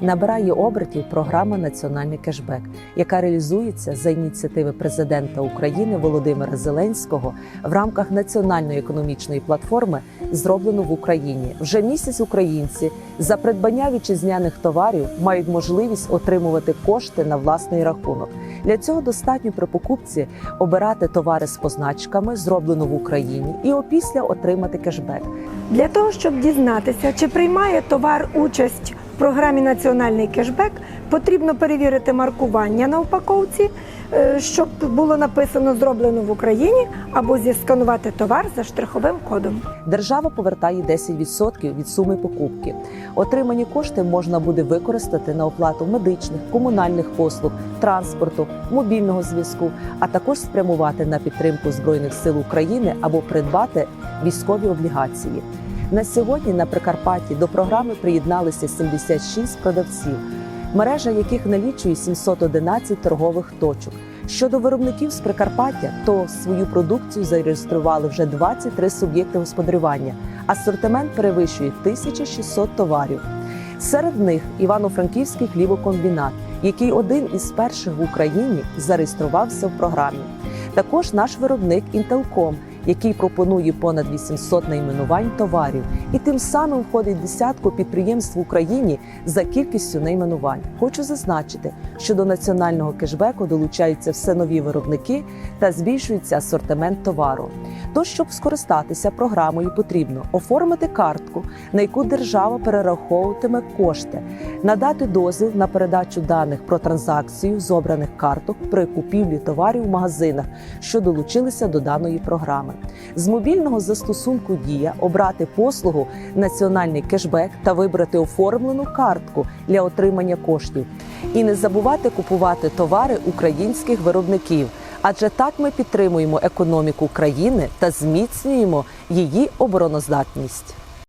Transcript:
набирає обертів програма Національний кешбек, яка реалізується за ініціативи президента України Володимира Зеленського в рамках національної економічної платформи зроблено в Україні. Вже місяць українці за придбання вітчизняних товарів мають можливість отримувати кошти на власний рахунок. Для цього достатньо при покупці обирати товари з позначками, зроблено в Україні, і опісля отримати кешбек. Для того, щоб дізнатися, чи приймає товар участь програмі Національний кешбек, потрібно перевірити маркування на упаковці, е, щоб було написано зроблено в Україні, або зісканувати товар за штриховим кодом. Держава повертає 10% від суми покупки. Отримані кошти можна буде використати на оплату медичних, комунальних послуг, транспорту, мобільного зв'язку, а також спрямувати на підтримку збройних сил України або придбати військові облігації. На сьогодні на Прикарпатті до програми приєдналися 76 продавців, мережа яких налічує 711 торгових точок. Щодо виробників з Прикарпаття, то свою продукцію зареєстрували вже 23 суб'єкти господарювання. Асортимент перевищує 1600 товарів. Серед них Івано-Франківський хлібокомбінат, який один із перших в Україні зареєструвався в програмі. Також наш виробник Інтелком, який пропонує понад 800 найменувань товарів, і тим самим входить в десятку підприємств в Україні за кількістю найменувань. Хочу зазначити, що до національного кешбеку долучаються все нові виробники та збільшується асортимент товару. То, щоб скористатися програмою, потрібно оформити картку, на яку держава перераховуватиме кошти, надати дозвіл на передачу даних про транзакцію з обраних карток при купівлі товарів в магазинах, що долучилися до даної програми. З мобільного застосунку Дія обрати послугу Національний кешбек та вибрати оформлену картку для отримання коштів. І не забувати купувати товари українських виробників. Адже так ми підтримуємо економіку країни та зміцнюємо її обороноздатність.